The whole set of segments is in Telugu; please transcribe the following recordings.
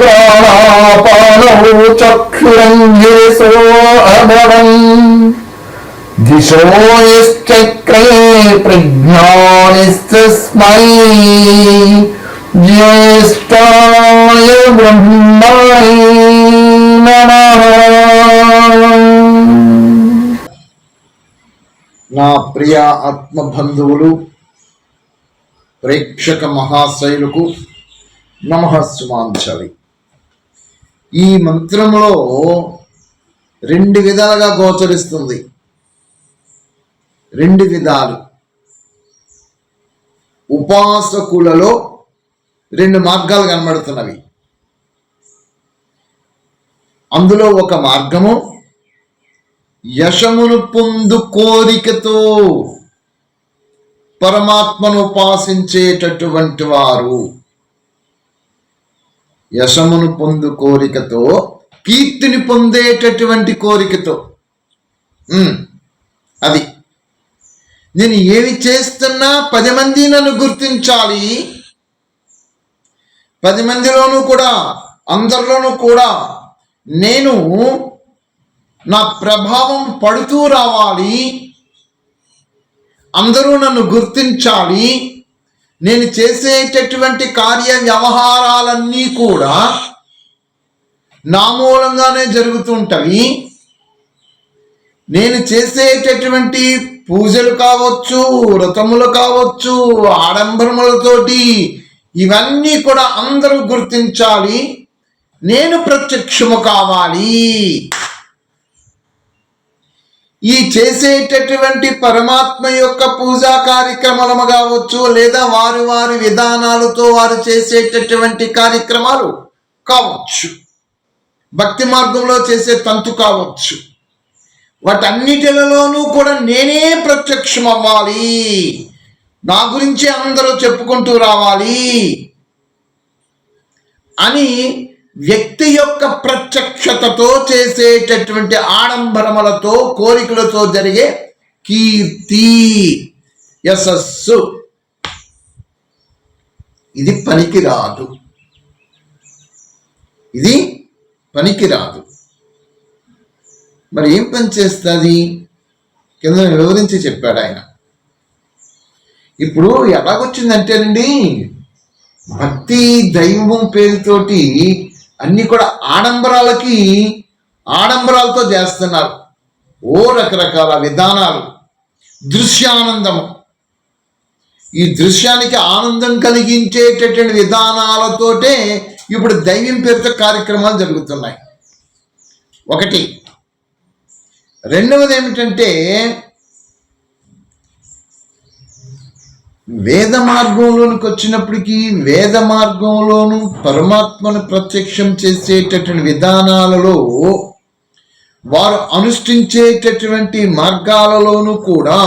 ప్రాణాపానౌ చక్షురంజేసో అభవన్ దిశో ప్రజ్ఞానిస్తస్మై జ్యేష్టాయ బ్రహ్మణే నమః. నా ప్రియ ఆత్మబంధువులు ప్రేక్షక మహాశైలకు నమఃసుమాంచలి ఈ మంత్రంలో రెండు విధాలుగా గోచరిస్తుంది. రెండు విధాలు. ఉపాసకులలో రెండు మార్గాలు కనబడుతున్నవి. అందులో ఒక మార్గము యశమును పొందు కోరికతో పరమాత్మను ఉపాసించేటటువంటి వారు. యశమును పొందు కోరికతో కీర్తిని పొందేటటువంటి కోరికతో. అది. నేను ఏమి చేస్తున్నా పది మంది నన్ను గుర్తించాలి. పది మందిలోనూ కూడా అందరిలోనూ కూడా నేను నా ప్రభావం పడుతూ రావాలి. అందరూ నన్ను గుర్తించాలి. నేను చేసేటటువంటి కార్య వ్యవహారాలన్నీ కూడా నా మూలంగానే జరుగుతుంటవి. నేను చేసేటటువంటి పూజలు కావచ్చు వ్రతములు కావచ్చు ఆడంబరములతోటి ఇవన్నీ కూడా అందరూ గుర్తించాలి. నేను ప్రత్యక్షము కావాలి. ఈ చేసేటటువంటి పరమాత్మ యొక్క పూజా కార్యక్రమాలు కావచ్చు లేదా వారి వారి విధానాలతో వారు చేసేటటువంటి కార్యక్రమాలు కావచ్చు. భక్తి మార్గంలో చేసే తంతు కావచ్చు. వాటన్నిటిలలోనూ కూడా నేనే ప్రత్యక్షం అవ్వాలి నా గురించి అందరూ చెప్పుకుంటూ రావాలి. అని వ్యక్తి యొక్క ప్రత్యక్షతతో చేసేటటువంటి ఆడంబరములతో కోరికలతో జరిగే కీర్తి యశస్సు. ఇది పనికిరాదు. ఇది పనికిరాదు. మరి ఏం పని చేస్తుంది? కింద వివరించి చెప్పాడు ఆయన. ఇప్పుడు ఎలాగొచ్చిందంటేనండి భక్తి దైవం పేరుతోటి అన్ని కూడా ఆడంబరాలకి ఆడంబరాలతో చేస్తున్నారు. ఓ రకరకాల విధానాలు. దృశ్యానందము. ఈ దృశ్యానికి ఆనందం కలిగించేటటువంటి విధానాలతోటే ఇప్పుడు దైవం పేరుతో కార్యక్రమాలు జరుగుతున్నాయి. ఒకటి. రెండవది ఏమిటంటే వేద మార్గంలోనికి వచ్చినప్పటికీ వేద మార్గంలోను పరమాత్మను ప్రత్యక్షం చేసేటటువంటి విధానాలలో వారు అనుష్ఠించేటటువంటి మార్గాలలోనూ కూడా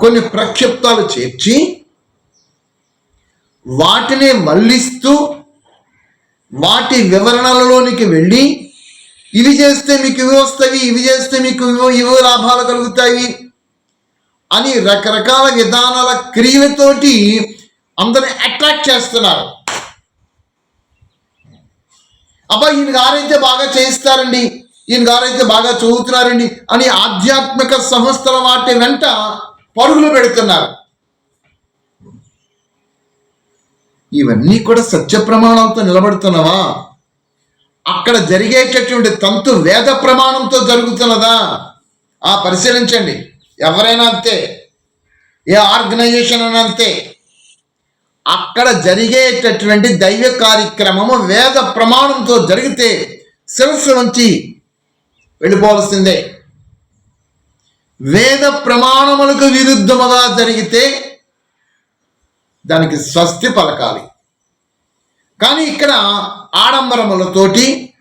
కొన్ని ప్రక్షిప్తాలు చేర్చి వాటిని మళ్ళిస్తూ వాటి వివరణలలోనికి వెళ్ళి ఇవి చేస్తే మీకు ఇవి వస్తాయి ఇవి చేస్తే మీకు ఇవో ఇవి లాభాలు కలుగుతాయి అని రకరకాల విధానాల క్రియలతోటి అందరిని అట్రాక్ట్ చేస్తున్నారు. అబ్బా ఈయన గారైతే బాగా చేయిస్తారండి ఈయన గారైతే బాగా చదువుతున్నారండి అని ఆధ్యాత్మిక సంస్థల వాటి వెంట పరుగులు పెడుతున్నారు. ఇవన్నీ కూడా సత్య ప్రమాణంతో నిలబడుతున్నవా? అక్కడ జరిగేటటువంటి తంతు వేద ప్రమాణంతో జరుగుతున్నదా? ఆ పరిశీలించండి. ఎవరైనా అంతే ఏ ఆర్గనైజేషన్ అయినా అంతే అక్కడ జరిగేటటువంటి దైవ కార్యక్రమము వేద ప్రమాణంతో జరిగితే శిరస్సు నుంచి వెళ్ళిపోవలసిందే. వేద ప్రమాణములకు విరుద్ధముగా జరిగితే దానికి స్వస్తి పలకాలి. కానీ ఇక్కడ ఆడంబరములతోటి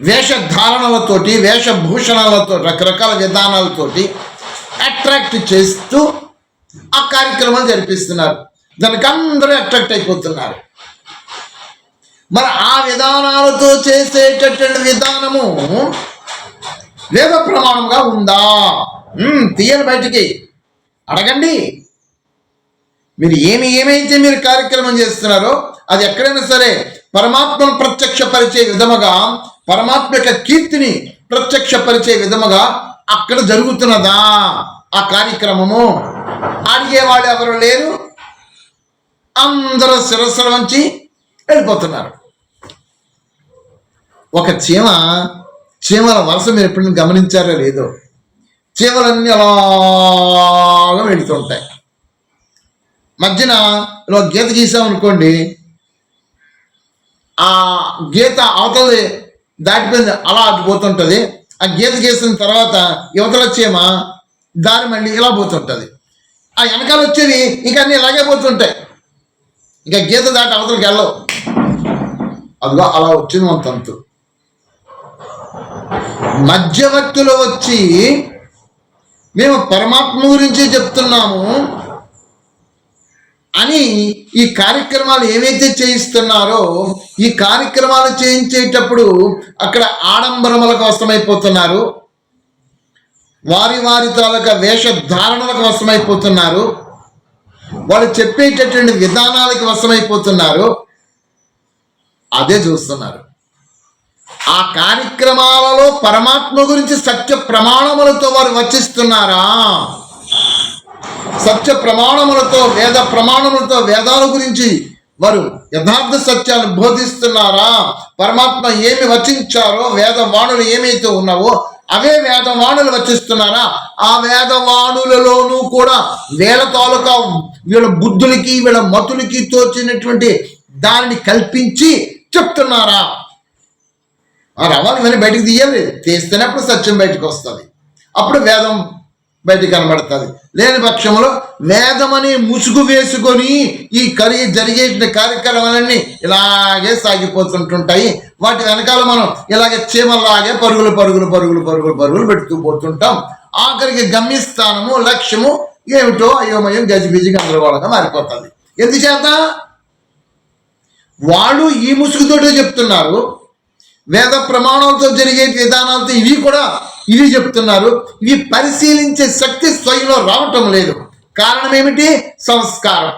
వేషధారణలతోటి వేషభూషణాలతో రకరకాల విధానాలతోటి అట్రాక్ట్ చేస్తూ ఆ కార్యక్రమాలు జరిపిస్తున్నారు. దానికి అందరూ అట్రాక్ట్ అయిపోతున్నారు. మరి ఆ విధానాలతో చేసేటటువంటి విధానము వేద ప్రమాణంగా ఉందా? తీయని బయటికి. అడగండి. మీరు ఏమి ఏమైతే మీరు కార్యక్రమం చేస్తున్నారో అది ఎక్కడైనా సరే పరమాత్మను ప్రత్యక్షపరిచే విధముగా పరమాత్మ యొక్క కీర్తిని ప్రత్యక్షపరిచే విధముగా అక్కడ జరుగుతున్నదా? ఆ కార్యక్రమము. అడిగేవాళ్ళు ఎవరు లేరు. అందరూ శిరస్సులు వంచి వెళ్ళిపోతున్నారు. ఒక చీమ చీమల వరుస మీరు ఎప్పుడైనా గమనించారో లేదో? చీమలన్నీ అలాగా వెళుతుంటాయి మధ్యన ఇలా గీత గీసామనుకోండి ఆ గీత అవతలి దాటిపోయింది అలా అటుపోతుంటుంది ఆ గీత గీసిన తర్వాత యువతలు వచ్చేమా? దారి మళ్ళీ ఇలా పోతుంటుంది. ఆ వెనకాల వచ్చేవి ఇంకా అన్ని ఇలాగే పోతుంటాయి. ఇంకా గీత దాటి అవతలకి వెళ్ళవు. అదిగో అలా వచ్చింది మన తంతు. మధ్యవర్తులు వచ్చి మేము పరమాత్మ గురించి చెప్తున్నాము. అని ఈ కార్యక్రమాలు ఏవైతే చేయిస్తున్నారో ఈ కార్యక్రమాలు చేయించేటప్పుడు అక్కడ ఆడంబరములకు వశమైపోతున్నారు వారి వారి తాలూకా వేషధారణలకు వశమైపోతున్నారు వాళ్ళు చెప్పేటటువంటి విధానాలకు వశమైపోతున్నారు. అదే చూస్తున్నారు. ఆ కార్యక్రమాలలో పరమాత్మ గురించి సత్య ప్రమాణములతో వారు వచ్చిస్తున్నారా సత్య ప్రమాణములతో వేద ప్రమాణములతో వేదాల గురించి వారు యథార్థ సత్యాన్ని బోధిస్తున్నారా? పరమాత్మ ఏమి వచించారో వేదవాణులు ఏమైతే ఉన్నావో అవే వేదవాణులు వచిస్తున్నారా? ఆ వేదవాణులలోనూ కూడా వేల తాలూకా వీళ్ళ బుద్ధులకి వీళ్ళ మతులకి తోచినటువంటి దానిని కల్పించి చెప్తున్నారా? ఆ రవాలు ఇవన్నీ బయటకు తీయాలి. తీస్తేనే అప్పుడు సత్యం బయటకు వస్తుంది. అప్పుడు వేదం బయటకు కనబడుతుంది. లేని పక్షంలో వేదమని ముసుగు వేసుకొని ఈ కలి జరిగే కార్యక్రమాలన్నీ ఇలాగే సాగిపోతుంటుంటాయి. వాటి వెనకాల మనం ఇలాగే చీమల్లాగే పరుగులు పరుగులు పరుగులు పరుగులు పరుగులు పెడుతూ పోతుంటాం. ఆఖరికి గమ్యస్థానము లక్ష్యము ఏమిటో అయోమయం గజిబిజి గందరగోళంగా మారిపోతుంది. ఎందుచేత? వాళ్ళు ఈ ముసుగుతోటే చెప్తున్నారు. వేద ప్రమాణాలతో జరిగే విధానాలతో ఇవి కూడా ఇవి చెప్తున్నారు ఇవి పరిశీలించే శక్తి స్వయంలో రావటం లేదు. కారణం ఏమిటి? సంస్కారం.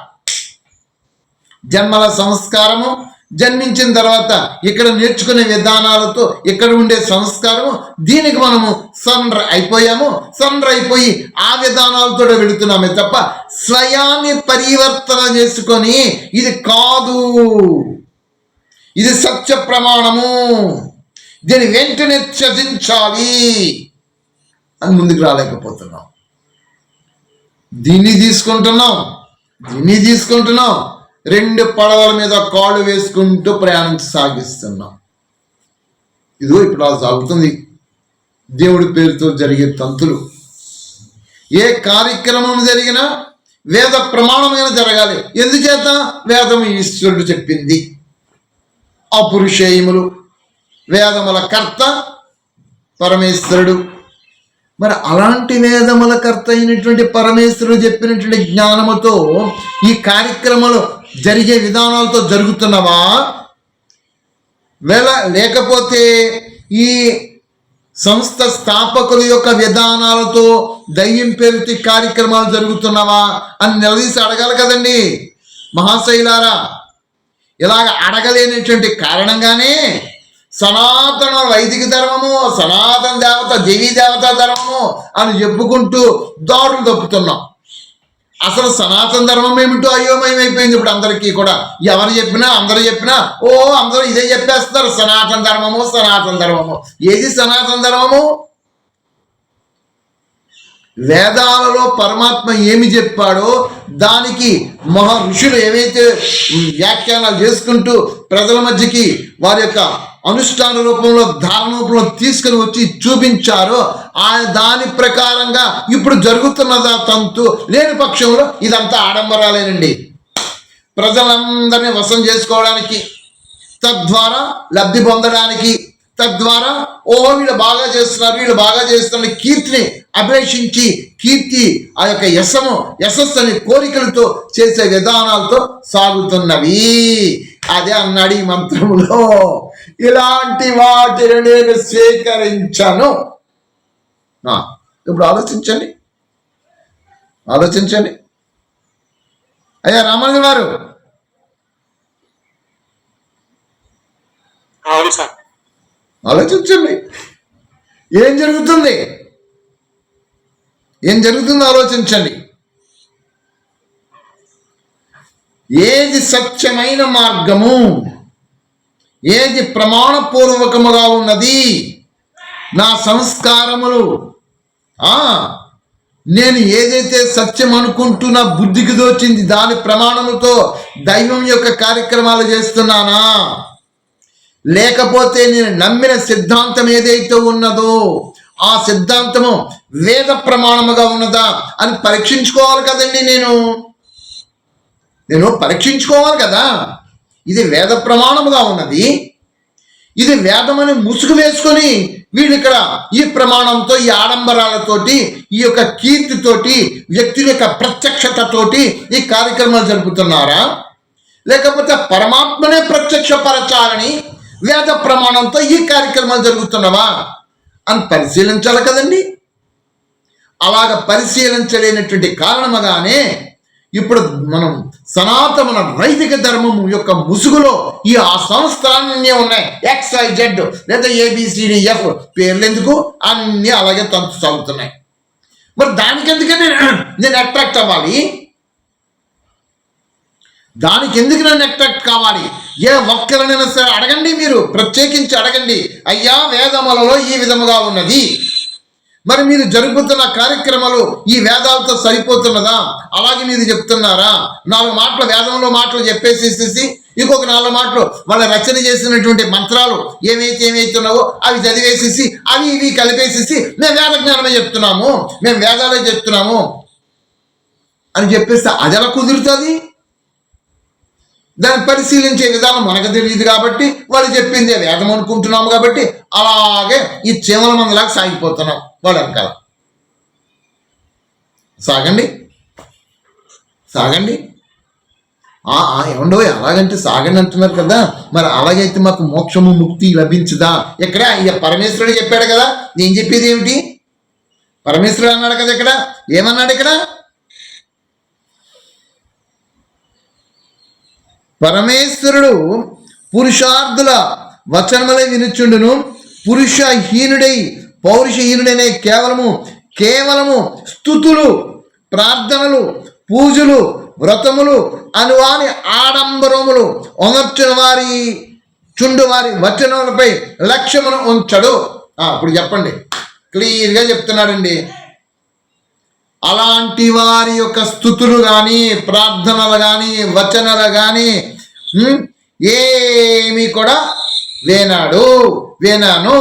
జన్మల సంస్కారము జన్మించిన తర్వాత ఇక్కడ నేర్చుకునే విధానాలతో ఇక్కడ ఉండే సంస్కారము దీనికి మనము సన్ర అయిపోయాము. సన్ర అయిపోయి ఆ విధానాలతో వెళుతున్నామే తప్ప స్వయాన్ని పరివర్తన చేసుకొని ఇది కాదు. ఇది సత్య ప్రమాణము. దీన్ని వెంటనే త్యజించాలి. అని ముందుకు రాలేకపోతున్నాం. దీన్ని తీసుకుంటున్నాం. దీన్ని తీసుకుంటున్నాం. రెండు పడవల మీద కాళ్ళు వేసుకుంటూ ప్రయాణం సాగిస్తున్నాం. ఇదిగో ఇప్పుడు అలా సాగుతుంది. దేవుడి పేరుతో జరిగే తంతులు. ఏ కార్యక్రమం జరిగినా వేద ప్రమాణమైన జరగాలి. ఎందుచేత? వేదం ఈశ్వరుడు చెప్పింది. అపురుషేయములు వేదముల కర్త పరమేశ్వరుడు. మరి అలాంటి వేదముల కర్త అయినటువంటి పరమేశ్వరుడు చెప్పినటువంటి జ్ఞానముతో ఈ కార్యక్రమాలు జరిగే విధానాలతో జరుగుతున్నవా? వేళ లేకపోతే ఈ సంస్థ స్థాపకుల యొక్క విధానాలతో దయ్యం పేరుతి కార్యక్రమాలు జరుగుతున్నవా అని నిలదీసి అడగాలి కదండి. మహాశైలారా ఇలాగ అడగలేనటువంటి కారణంగానే సనాతన వైదిక ధర్మము సనాతన దేవత దేవీ దేవత ధర్మము అని చెప్పుకుంటూ దారులు తప్పుతున్నాం. అసలు సనాతన ధర్మం ఏమిటో అయోమయం అయిపోయింది ఇప్పుడు అందరికీ కూడా. ఎవరు చెప్పినా అందరు చెప్పినా ఓ అందరూ ఇదే చెప్పేస్తారు సనాతన ధర్మము సనాతన ధర్మము. ఏది సనాతన ధర్మము? వేదాలలో పరమాత్మ ఏమి చెప్పాడో దానికి మహా ఋషులు ఏవైతే వ్యాఖ్యానాలు చేసుకుంటూ ప్రజల మధ్యకి వారి యొక్క అనుష్ఠాన రూపంలో ధారణ రూపంలో తీసుకుని వచ్చి చూపించారో ఆ దాని ప్రకారంగా ఇప్పుడు జరుగుతున్నదా తంతు లేని పక్షంలో ఇదంతా ఆడంబరాలేనండి. ప్రజలందరినీ వశం చేసుకోవడానికి తద్వారా లబ్ధి పొందడానికి తద్వారా ఓ వీళ్ళు బాగా చేస్తున్నారు వీళ్ళు బాగా చేస్తున్న కీర్తిని అభిలషించి కీర్తి ఆ యొక్క యశము యశస్సు అనే కోరికలతో చేసే విధానాలతో సాగుతున్నవి. అదే అన్నాడు ఈ మంత్రములో. ఇలాంటి వాటిని నేను స్వీకరించను. ఇప్పుడు ఆలోచించండి. ఆలోచించండి. అయ్యా రామానుజు గారు. ఆలోచించండి. ఏం జరుగుతుంది? ఏం జరుగుతుందో? ఆలోచించండి. ఏది సత్యమైన మార్గము? ఏది ప్రమాణపూర్వకముగా ఉన్నది? నా సంస్కారములు. ఆ నేను ఏదైతే సత్యం అనుకుంటున్నా బుద్ధికి దోచింది దాని ప్రమాణముతో దైవం యొక్క కార్యక్రమాలు చేస్తున్నానా? లేకపోతే నేను నమ్మిన సిద్ధాంతం ఏదైతే ఉన్నదో ఆ సిద్ధాంతము వేద ప్రమాణముగా ఉన్నదా అని పరీక్షించుకోవాలి కదండి నేను. నేను పరీక్షించుకోవాలి కదా. ఇది వేద ప్రమాణముగా ఉన్నది. ఇది వేదమని ముసుగు వేసుకొని వీళ్ళు ఇక్కడ ఈ ప్రమాణంతో ఈ ఆడంబరాలతోటి ఈ యొక్క కీర్తితోటి వ్యక్తుల యొక్క ప్రత్యక్షతతోటి ఈ కార్యక్రమాలు జరుపుతున్నారా? లేకపోతే పరమాత్మనే ప్రత్యక్షపరచాలని వేద ప్రమాణంతో ఈ కార్యక్రమాలు జరుగుతున్నవా? అని పరిశీలించాలి కదండి. అలాగ పరిశీలించలేనటువంటి కారణముగానే ఇప్పుడు మనం సనాతన వైదిక ధర్మం యొక్క ముసుగులో ఈ ఆ సంస్థలన్నీ ఉన్నాయి. ఎక్స్ జెడ్ లేదా A B C D F పేర్లు ఎందుకు? అన్నీ అలాగే తంతు సాగుతున్నాయి. మరి దానికి ఎందుకని నేను అట్రాక్ట్ అవ్వాలి? దానికి ఎందుకు నన్ను అట్రాక్ట్ కావాలి? ఏ ఒక్కరినైనా సరే అడగండి మీరు. ప్రత్యేకించి అడగండి. అయ్యా వేదములలో ఈ విధముగా ఉన్నది. మరి మీరు జరుపుతున్న కార్యక్రమాలు ఈ వేదాలతో సరిపోతున్నదా? అలాగే మీరు చెప్తున్నారా? నాలుగు మాటలు వేదంలో మాటలు చెప్పేసేసేసి ఇంకొక నాలుగు మాటలు వాళ్ళ రచన చేసినటువంటి మంత్రాలు ఏమైతే ఏమైతున్నావో అవి చదివేసేసి అవి ఇవి కలిపేసేసి మేము వేద జ్ఞానమే చెప్తున్నాము. మేము వేదాలే చెప్తున్నాము. అని చెప్పేస్తే అదెలా కుదురుతుంది? దాన్ని పరిశీలించే విధానం మనకు తెలియదు కాబట్టి వాళ్ళు చెప్పిందే వేదం అనుకుంటున్నాము కాబట్టి అలాగే ఈ చీమల మందలాగా సాగిపోతున్నాం. వాడు వెనకాల. సాగండి. సాగండి. ఏమండో అలాగంటే సాగండి అంటున్నారు కదా. మరి అలాగైతే మాకు మోక్షము ముక్తి లభించదా? ఇక్కడ ఇక పరమేశ్వరుడు చెప్పాడు కదా. నేను చెప్పేది ఏమిటి? పరమేశ్వరుడు అన్నాడు కదా ఇక్కడ. ఏమన్నాడు ఇక్కడ? పరమేశ్వరుడు పురుషార్థుల వచనములే వినుచుండును. పురుషహీనుడై పౌరుషహీనుడనే కేవలము కేవలము స్థుతులు ప్రార్థనలు పూజలు వ్రతములు అనువాని ఆడంబరములు ఒనర్చిన వారి చుండు వారి వచనములపై లక్ష్యమును ఉంచడు. అప్పుడు చెప్పండి. క్లియర్గా చెప్తున్నాడండి. అలాంటి వారి యొక్క స్థుతులు కానీ ప్రార్థనలు కానీ వచనలు కానీ ఏమీ కూడా వేనాడు వేనాను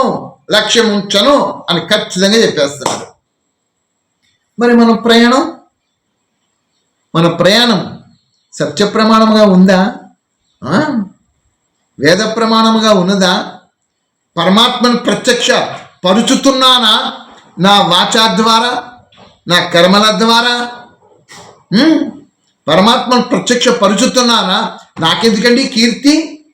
లక్ష్యం ఉంచను అని ఖచ్చితంగా చెప్పేస్తున్నాడు. మరి మన ప్రయాణం? మన ప్రయాణం సత్య ప్రమాణముగా ఉందా? వేద ప్రమాణముగా ఉన్నదా? పరమాత్మను ప్రత్యక్ష పరుచుతున్నానా? నా వాచా ద్వారా నా కర్మల ద్వారా పరమాత్మను ప్రత్యక్ష పరుచుతున్నానా? నాకెందుకండి కీర్తి?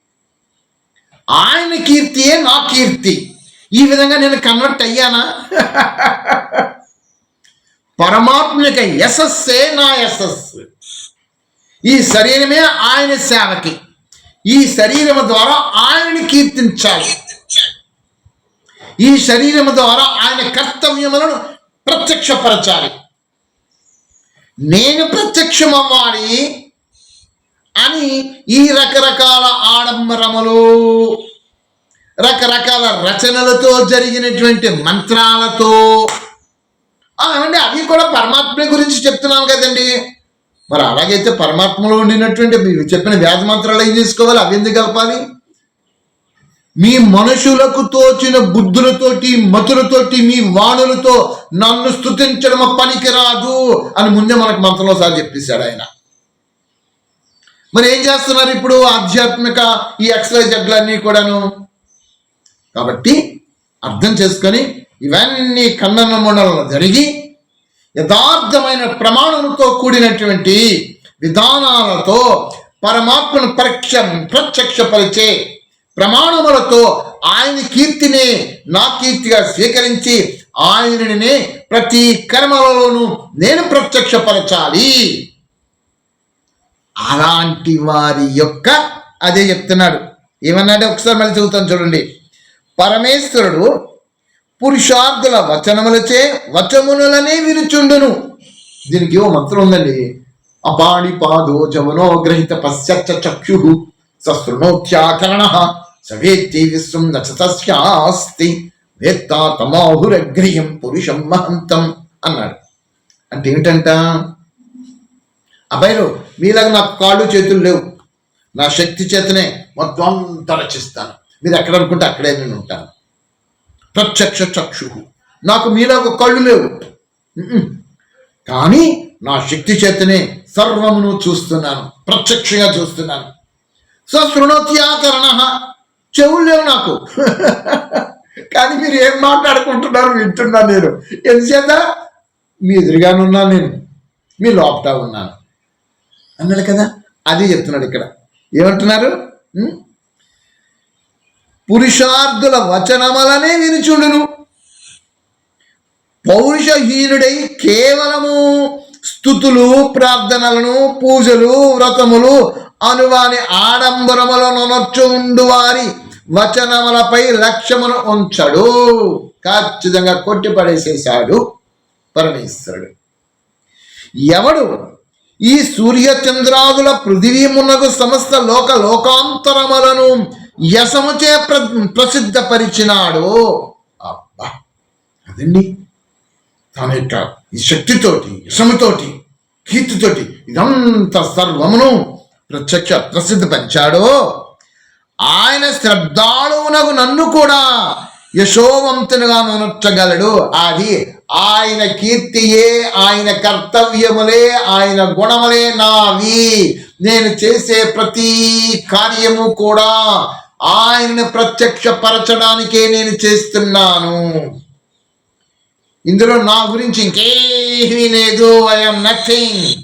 ఆయన కీర్తియే నా కీర్తి. ఈ విధంగా నేను కన్వర్ట్ అయ్యానా? పరమాత్మ యొక్క యశస్సే నా యశస్సు. ఈ శరీరమే ఆయన సేవకి. ఈ శరీరం ద్వారా ఆయన కీర్తించాలి. ఈ శరీరం ద్వారా ఆయన కర్తవ్యములను ప్రత్యక్షపరచాలి. నేను ప్రత్యక్షమవ్వాలి అని ఈ రకరకాల ఆడంబరములు రకరకాల రచనలతో జరిగినటువంటి మంత్రాలతో ఆ, ఏమండి అవి కూడా పరమాత్మ గురించి చెప్తున్నాం కదండి. మరి అలాగైతే పరమాత్మలో ఉండినటువంటి మీరు చెప్పిన వ్యాధి మంత్రాలు ఏం తీసుకోవాలి అవి ఎందుకు కలపాలి? మీ మనుషులకు తోచిన బుద్ధులతోటి మతులతోటి మీ వాణులతో నన్ను స్థుతించడం పనికిరాదు అని ముందే మనకు మంత్రంలో సార్ చెప్పేశాడు ఆయన. మరి ఏం చేస్తున్నారు ఇప్పుడు ఆధ్యాత్మిక ఈ ఎక్సైజ్ జడ్లన్నీ కూడాను? కాబట్టి అర్థం చేసుకొని ఇవన్నీ ఖండన జరిగి యథార్థమైన ప్రమాణంతో కూడినటువంటి విధానాలతో పరమాత్మను పరీక్ష ప్రత్యక్షపరిచే ప్రమాణములతో ఆయన కీర్తిని నా కీర్తిగా స్వీకరించి ఆయననే ప్రతి కర్మలలోనూ నేను ప్రత్యక్షపరచాలి. అలాంటి వారి యొక్క అదే చెప్తున్నాడు. ఏమన్నాడు? ఒకసారి మళ్ళీ చదువుతాను చూడండి. పరమేశ్వరుడు పురుషార్థుల వచనములచే వచమునులనే విరుచుండును దీనికి ఓ మంత్రం ఉందండి. అపాణి పాదో జవనో గ్రహిత పశ్చచ్చ చక్షు సశృణోత్యాకరణ సవేత్తి విశ్వం నచతస్యాస్తి వేత్తా తమాహురగ్రియం పురుషం మహంతం అన్నాడు. అంటే ఏమిటంట? అబ్బాయిలు మీలాగా నాకు కాళ్ళు చేతులు లేవు. నా శక్తి చేతనే మొత్తం అంతా రచిస్తాను. మీరు ఎక్కడ అనుకుంటే అక్కడే నేను ఉంటాను. ప్రత్యక్ష చక్షు నాకు మీలాగా కళ్ళు లేవు. కానీ నా శక్తి చేతనే సర్వమును చూస్తున్నాను. ప్రత్యక్షంగా చూస్తున్నాను. సశృణోత్యాకరణ చెవులు లేవు నాకు. కానీ మీరు ఏం మాట్లాడుకుంటున్నారు వింటున్నా నేను. ఎంతచేత మీ ఎదురుగానే ఉన్నాను నేను. మీ లోపట ఉన్నాను. అన్నాడు కదా? అది చెప్తున్నాడు ఇక్కడ. ఏమంటున్నారు? పురుషార్థుల వచనములనే వినుచుండును. పౌరుషహీనుడై కేవలము స్థుతులు ప్రార్థనలను పూజలు వ్రతములు అనువాని ఆడంబరములను నొనొచ్చు వారి వచనములపై లక్ష్యమును ఉంచడు. ఖచ్చితంగా కొట్టిపడేసేశాడు పరమేశ్వరుడు. ఎవడు ఈ సూర్య చంద్రాదుల పృథివీమునకు సమస్త లోక లోకాంతరములను యశముచే ప్ర ప్రసిద్ధపరిచినాడు? అబ్బా! అదండి. తన యొక్క ఈ శక్తితోటి యశముతోటి కీర్తితోటి ఇదంతా సర్వమును ప్రత్యక్ష ప్రసిద్ధి ప్రసిద్ధపరిచాడో. ఆయన శ్రద్ధాళువునకు నన్ను కూడా యశోవంతునిగా నొచ్చగలడు అది ఆయన కీర్తియే ఆయన కర్తవ్యములే ఆయన గుణములే నావి. నేను చేసే ప్రతి కార్యము కూడా ఆయన్ని ప్రత్యక్షపరచడానికే నేను చేస్తున్నాను. ఇందులో నా గురించి ఇంకేమీ లేదు. ఐఎమ్ నథింగ్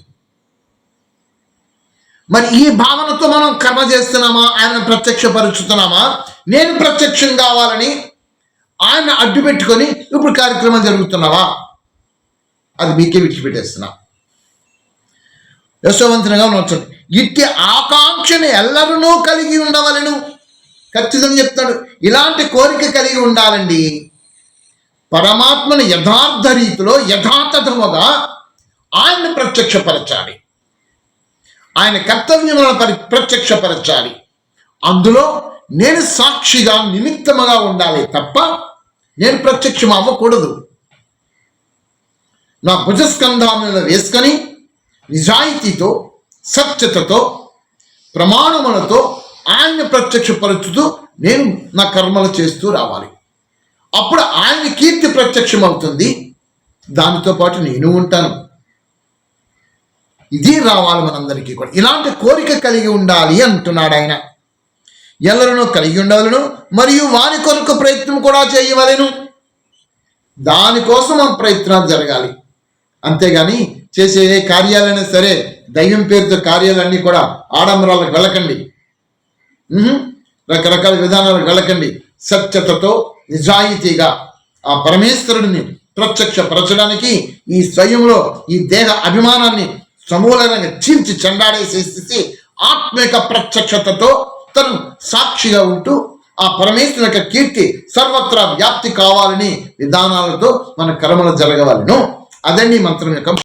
మరి ఈ భావనతో మనం కర్మ చేస్తున్నామా? ఆయన ప్రత్యక్షపరుచుతున్నామా? నేను ప్రత్యక్షం కావాలని ఆయన అడ్డు పెట్టుకొని ఇప్పుడు కార్యక్రమం జరుగుతున్నావా? అది మీకే విడిచిపెట్టేస్తున్నా. యశోవంతునిగా ఉంచండి ఇట్టి ఆకాంక్షను ఎల్లరూ కలిగి ఉండవలను. ఖచ్చితంగా చెప్తాడు ఇలాంటి కోరిక కలిగి ఉండాలండి. పరమాత్మను యథార్థ రీతిలో యథాతథముగా ఆయన్ని ప్రత్యక్షపరచాలి. ఆయన కర్తవ్యములను పరి ప్రత్యక్షపరచాలి. అందులో నేను సాక్షిగా నిమిత్తముగా ఉండాలి తప్ప నేను ప్రత్యక్షం అవ్వకూడదు. నా భుజస్కంధాలను వేసుకొని నిజాయితీతో సత్యతతో ప్రమాణములతో ఆయన్ని ప్రత్యక్షపరచుతూ నేను నా కర్మలు చేస్తూ రావాలి. అప్పుడు ఆయన కీర్తి ప్రత్యక్షం అవుతుంది దానితో పాటు నేను ఉంటాను. ఇది రావాలి మనందరికీ కూడా. ఇలాంటి కోరిక కలిగి ఉండాలి అంటున్నాడు ఆయన. ఎల్లరను కలిగి ఉండవలను మరియు వారి కొరకు ప్రయత్నం కూడా చేయవలెను. దానికోసం ఆ ప్రయత్నాలు జరగాలి. అంతేగాని చేసే ఏ కార్యాలైనా సరే దైవం పేరుతో కార్యాలన్నీ కూడా ఆడంబరాలకు వెళ్ళకండి. రకరకాల విధానాలకు వెళ్ళకండి. సత్యతతో నిజాయితీగా ఆ పరమేశ్వరుడిని ప్రత్యక్షపరచడానికి ఈ స్వయంలో ఈ దేహ అభిమానాన్ని సమూలంగా చీల్చి చెండాడేసేసి ఆత్మిక ప్రత్యక్షతతో తను సాక్షిగా ఉంటూ ఆ పరమేశ్వరు యొక్క కీర్తి సర్వత్రా వ్యాప్తి కావాలని విధానాలతో మన కర్మలు జరగవలను. అదండి మంత్రం యొక్క